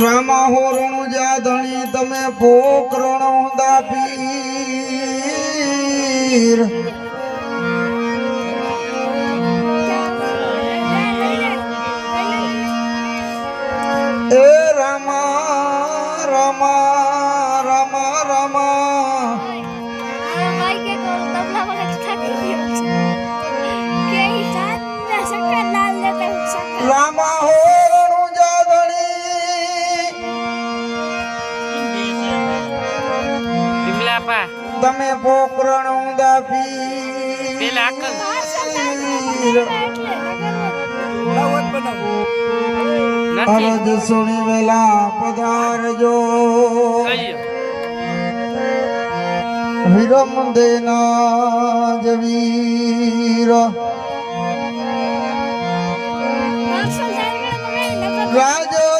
રામા હોરણું જા ધણી તમે પોકરણ દાપીર એ રામા રામા તમે પોકરણ આકલ નથી. અરજ સુણી વેલા પધારજો વિરમ દેના જવીર રાજોજ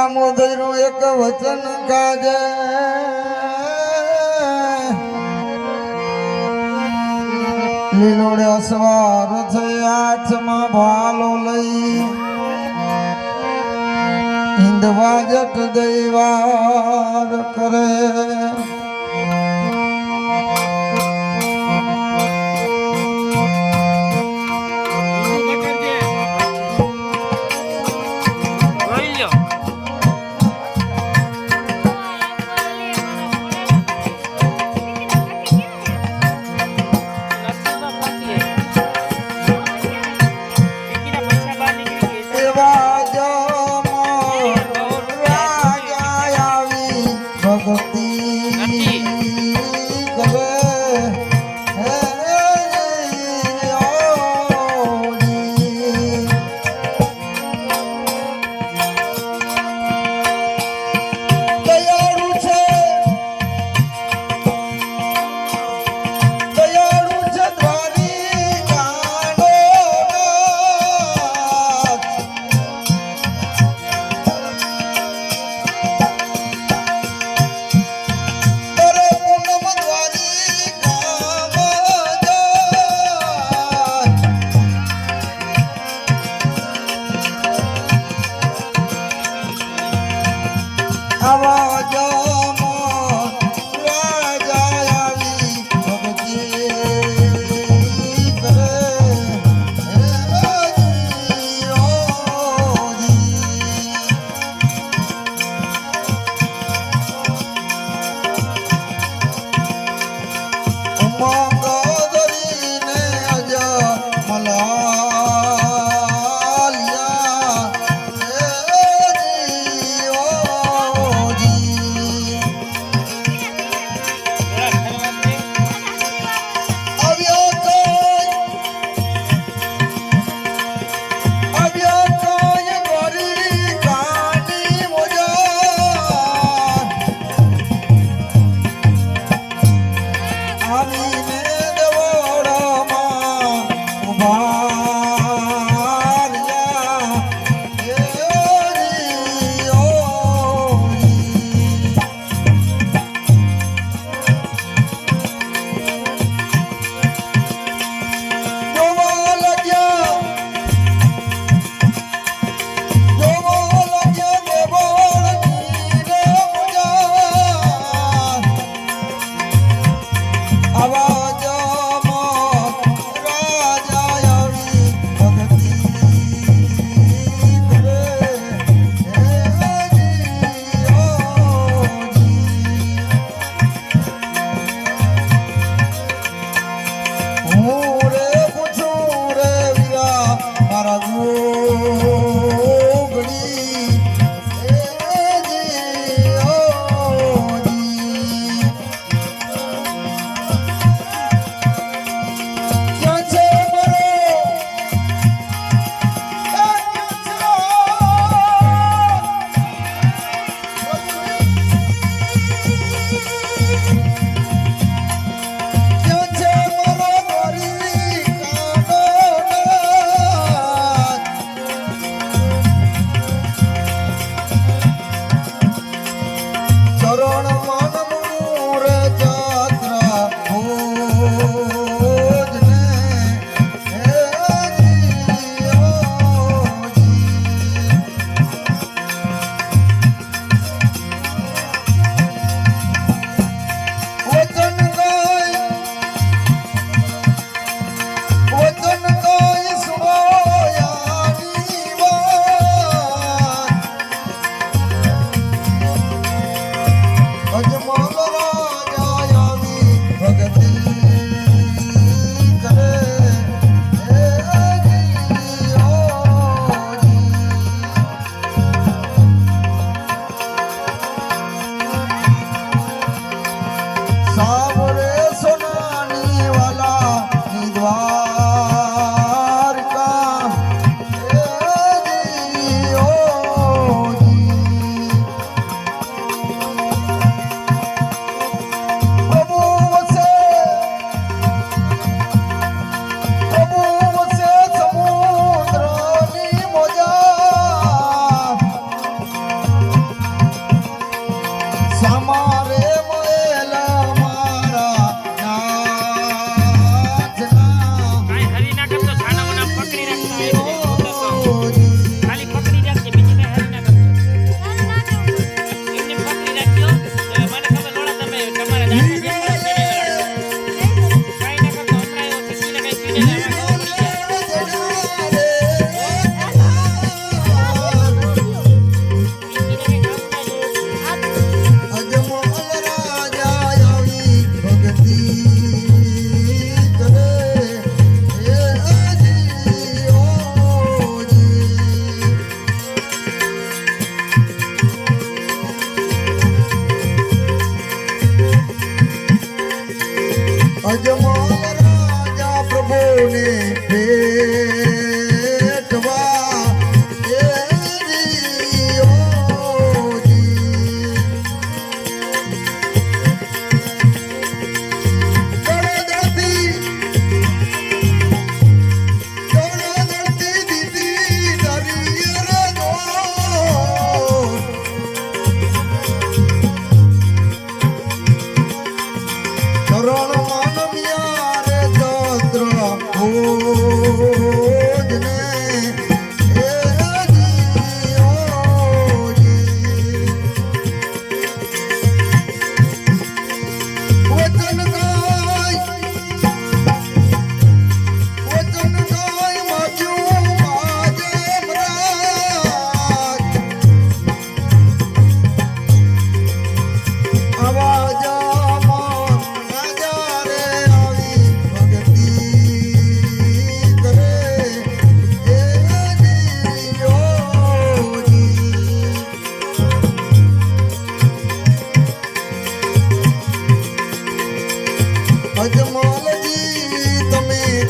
રામોદયનું એક વચન કાજે. લીલોડે અસવાર થઈ હાથમાં ભાલો લઈ. ઇન્દવા જટ દૈવાર કરે. ભજમો રાજા પ્રભુને ફેર